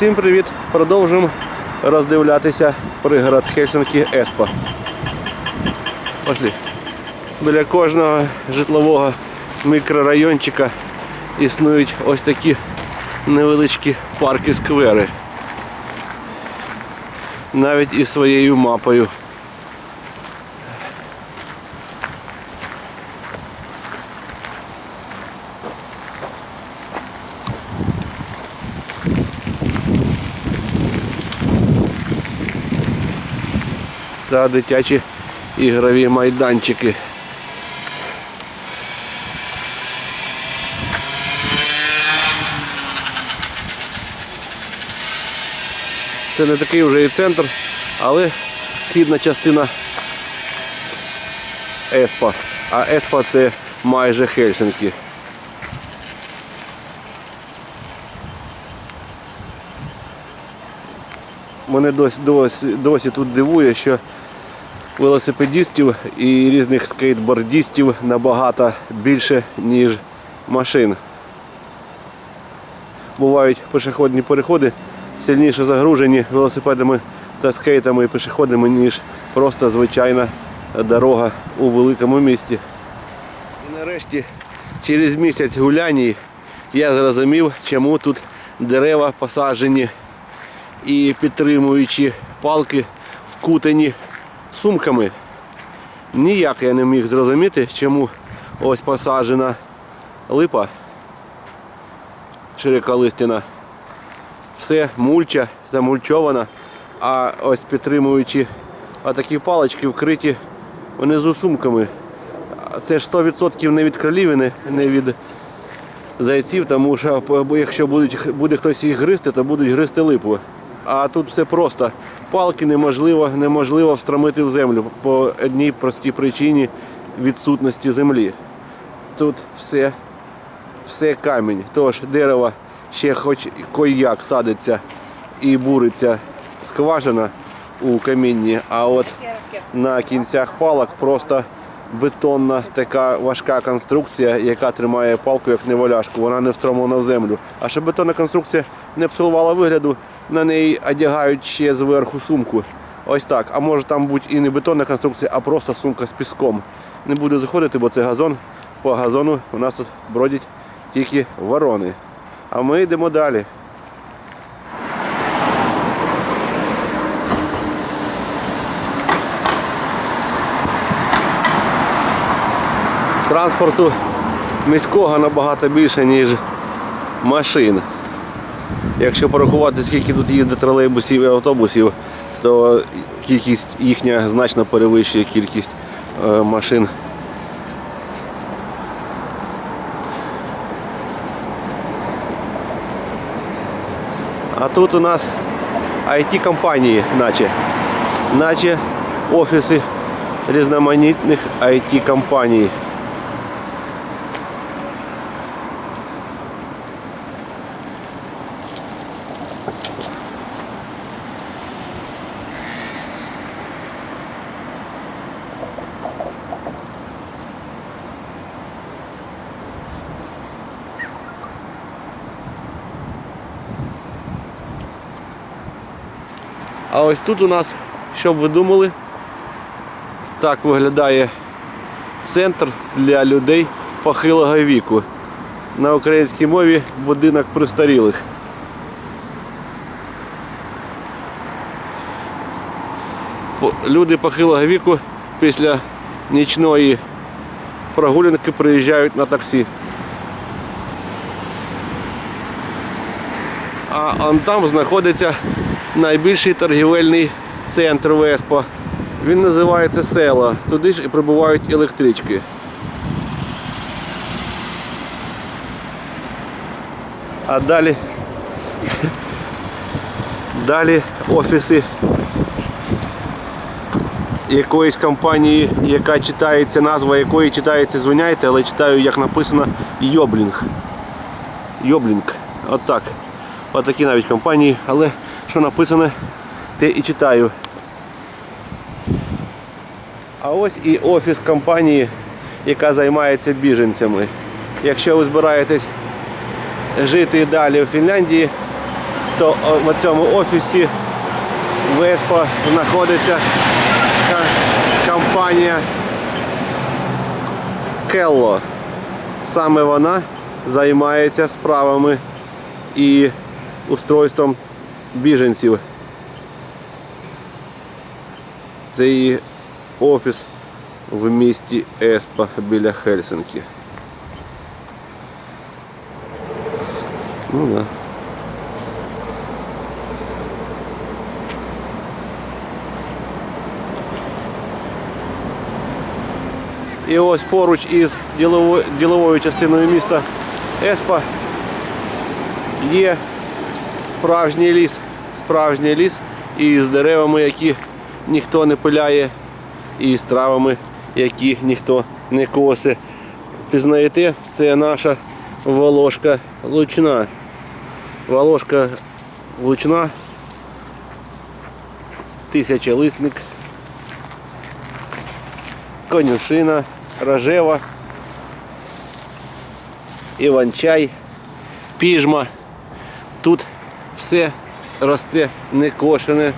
Всім привіт! Продовжуємо роздивлятися пригород Хельсинки Еспо. Пошли. Біля кожного житлового мікрорайончика існують ось такі невеличкі парки сквери. Навіть із своєю мапою. Та дитячі ігрові майданчики. Це не такий вже і центр, але східна частина Еспа. А Еспа це майже Хельсинки. Мене досі, досі, досі тут дивує, що велосипедистів і різних скейтбордистів набагато більше, ніж машин. Бувають пішохідні переходи сильніше загружені велосипедами та скейтами і пішоходами, ніж просто звичайна дорога у великому місті. І нарешті, через місяць гуляній, я зрозумів, чому тут дерева посаджені і підтримуючі палки вкутані сумками. Ніяк я не міг зрозуміти, чому ось посаджена липа широколистяна. Все мульча, замульчована, а ось підтримуючи отакі палички вкриті внизу сумками. Це ж 100% не від кролівини, не від зайців, тому що якщо буде хтось їх гризти, то будуть гризти липу. А тут все просто. Палки неможливо, неможливо встромити в землю по одній простій причині відсутності землі. Тут все, все камінь. Тож дерево ще хоч кой-як садиться і буриться скважина у камінні, а от на кінцях палок просто бетонна така важка конструкція, яка тримає палку як неваляшку, вона не встромлена в землю. А щоб бетонна конструкція не псувала вигляду, на неї одягають ще зверху сумку. Ось так. А може там бути і не бетонна конструкція, а просто сумка з піском. Не буду заходити, бо це газон. По газону у нас тут бродять тільки ворони. А ми йдемо далі. Транспорту міського набагато більше, ніж машин. Якщо порахувати, скільки тут їздить тролейбусів і автобусів, то кількість їхня значно перевищує кількість е, машин. А тут у нас IT-компанії, наче, наче офіси різноманітних IT-компаній. А ось тут у нас, що б ви думали, так виглядає центр для людей похилого віку. На українській мові будинок престарілих. По- Люди похилого віку після нічної прогулянки приїжджають на таксі. А он там знаходиться найбільший торгівельний центр Веспо. Він називається Села. Туди ж і прибувають електрички. А далі, далі офіси якоїсь компанії, яка читається, назва якої читається, звиняйте, але читаю, як написано Йоблінг. Йоблінг. Отак. Отакі навіть компанії, але що написане, те і читаю. А ось і офіс компанії, яка займається біженцями. Якщо ви збираєтесь жити далі в Фінляндії, то о, в цьому офісі Веспа знаходиться компанія Келло. Саме вона займається справами і устройством біженців. Це її офіс в місті Еспа біля Хельсинкі. Ну да. І ось поруч із діловою, діловою частиною міста Еспа є справжній ліс. Справжній ліс із деревами, які ніхто не пиляє, і з травами, які ніхто не косе. Пізнаєте, це наша волошка лучна. Волошка лучна, тисячолисник, конюшина, рожева, іванчай, піжма. Тут все росте не кошене,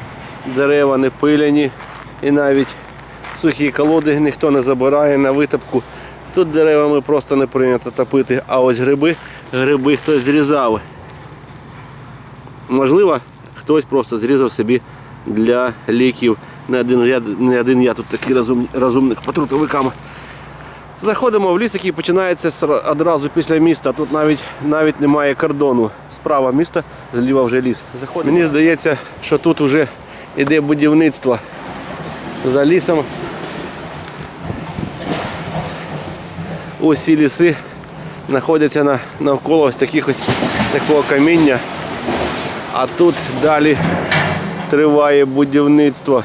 дерева не пиляні і навіть сухі колоди ніхто не забирає на витопку. Тут деревами просто не прийнято топити, а ось гриби, гриби хтось зрізав. Можливо, хтось просто зрізав собі для ліків. Не один, я, не один я тут такий розум, розумник по трутовикам. Заходимо в ліс, який починається одразу після міста. Тут навіть, навіть немає кордону. Справа міста, зліва вже ліс. Заходимо. Мені здається, що тут вже йде будівництво за лісом. Усі ліси знаходяться на, навколо ось таких ось такого каміння. А тут далі триває будівництво.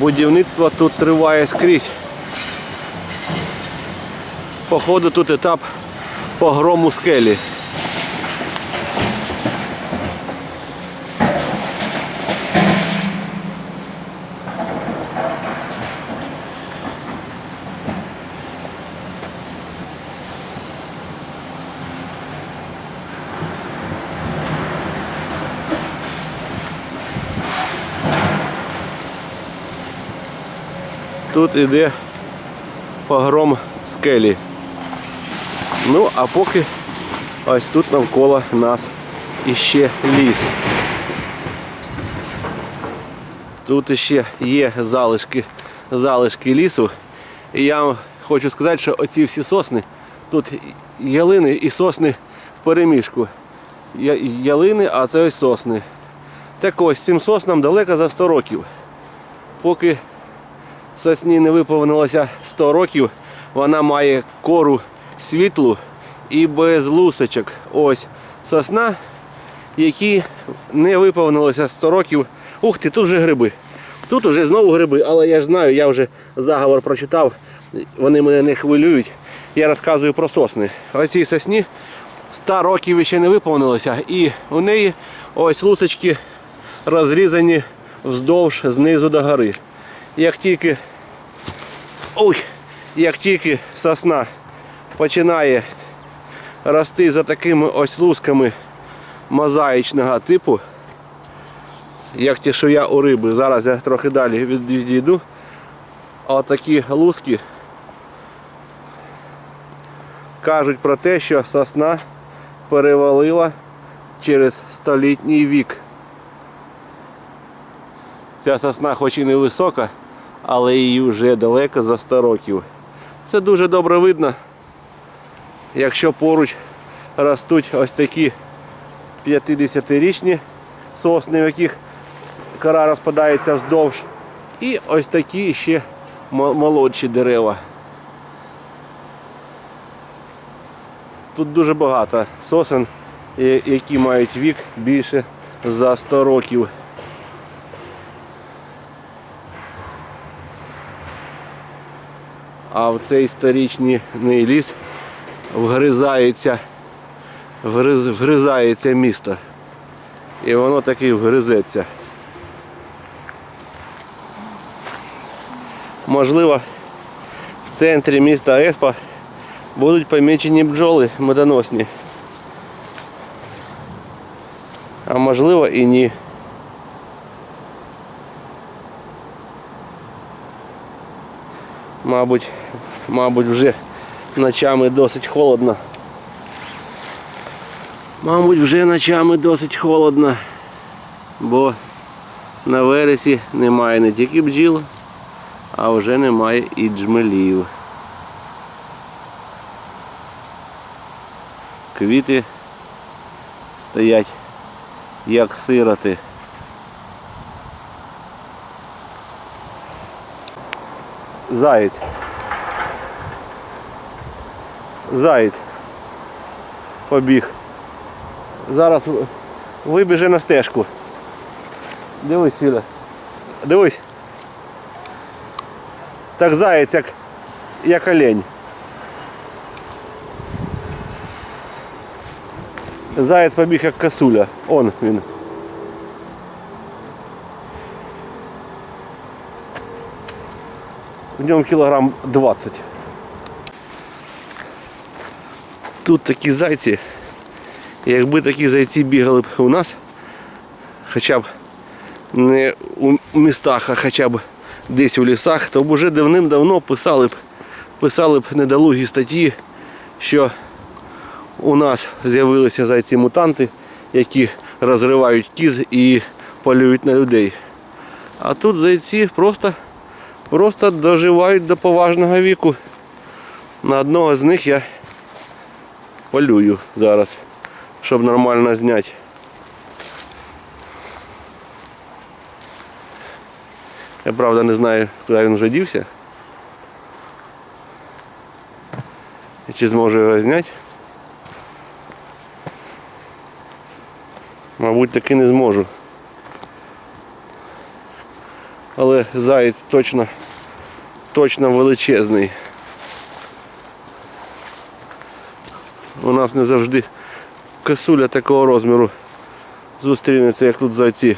Будівництво тут триває скрізь. Походу тут етап погрому скелі. Тут іде погром скелі. Ну, а поки ось тут навколо нас іще ліс. Тут іще є залишки, залишки лісу. І я вам хочу сказати, що оці всі сосни, тут ялини і сосни в переміжку. Ялини, а це ось сосни. Так ось цим соснам далеко за 100 років. Поки сосні не виповнилося 100 років, вона має кору світлу і без лусочок. Ось сосна, якій не виповнилося 100 років. Ух ти, тут вже гриби. Тут вже знову гриби, але я ж знаю, я вже заговор прочитав, вони мене не хвилюють. Я розказую про сосни. Оцій сосні 100 років ще не виповнилося, і у неї ось лусочки розрізані вздовж знизу до гори. Як тільки ой, як тільки сосна починає рости за такими ось лусками мозаїчного типу, як ті, що я у риби, зараз я трохи далі від- відійду, отакі луски кажуть про те, що сосна перевалила через столітній вік. Ця сосна хоч і невисока, але її вже далеко за 100 років. Це дуже добре видно, якщо поруч ростуть ось такі 50-річні сосни, в яких кора розпадається вздовж, і ось такі ще молодші дерева. Тут дуже багато сосен, е, які мають вік більше за 100 років. А в цей сторічний ліс вгризається, вгриз, вгризається місто. І воно таки вгризеться. Можливо, в центрі міста Еспа будуть помічені бджоли медоносні. А можливо і ні. Мабуть, мабуть, вже ночами досить холодно. Мабуть, вже ночами досить холодно, бо на вересі немає не тільки бджіл, а вже немає і джмелів. Квіти стоять як сироти. Заєць. Заєць. Побіг. Зараз вибіже на стежку. Дивись, Філя. Дивись. Так заєць, як, як олень. Заєць побіг як косуля. Он він. В ньому кілограм 20. Тут такі зайці. Якби такі зайці бігали б у нас, хоча б не у містах, а хоча б десь у лісах, то б уже давним-давно писали б, писали б недолугі статті, що у нас з'явилися зайці-мутанти, які розривають кіз і полюють на людей. А тут зайці просто, просто доживають до поважного віку. На одного з них я полюю зараз, щоб нормально зняти. Я правда не знаю, куди він вже дівся. І Чи зможу його зняти? Мабуть, таки не зможу. Але заєць точно, точно величезний. У нас не завжди косуля такого розміру зустрінеться, як тут зайці.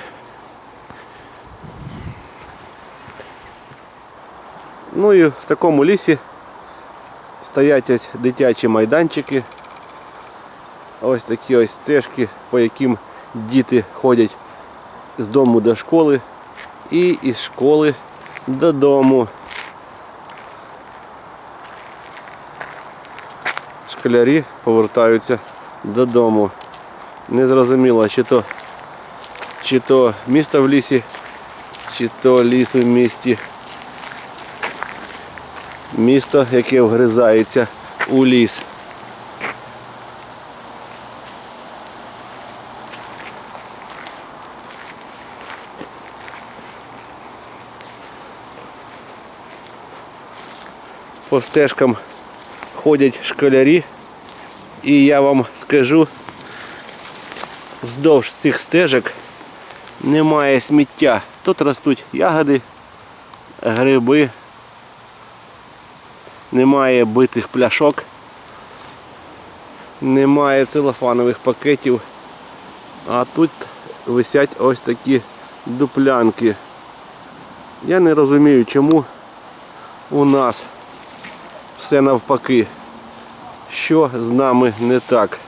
Ну і в такому лісі стоять ось дитячі майданчики. Ось такі ось стежки, по яким діти ходять з дому до школи і із школи додому. Школярі повертаються додому. Не зрозуміло, чи то, чи то місто в лісі, чи то ліс в місті. Місто, яке вгризається у ліс. По стежкам ходять школярі, і я вам скажу, вздовж цих стежок немає сміття. Тут ростуть ягоди, гриби, немає битих пляшок, немає целофанових пакетів, а тут висять ось такі дуплянки. Я не розумію, чому у нас все навпаки. Що з нами не так?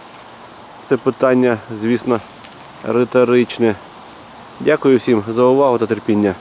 Це питання, звісно, риторичне. Дякую всім за увагу та терпіння.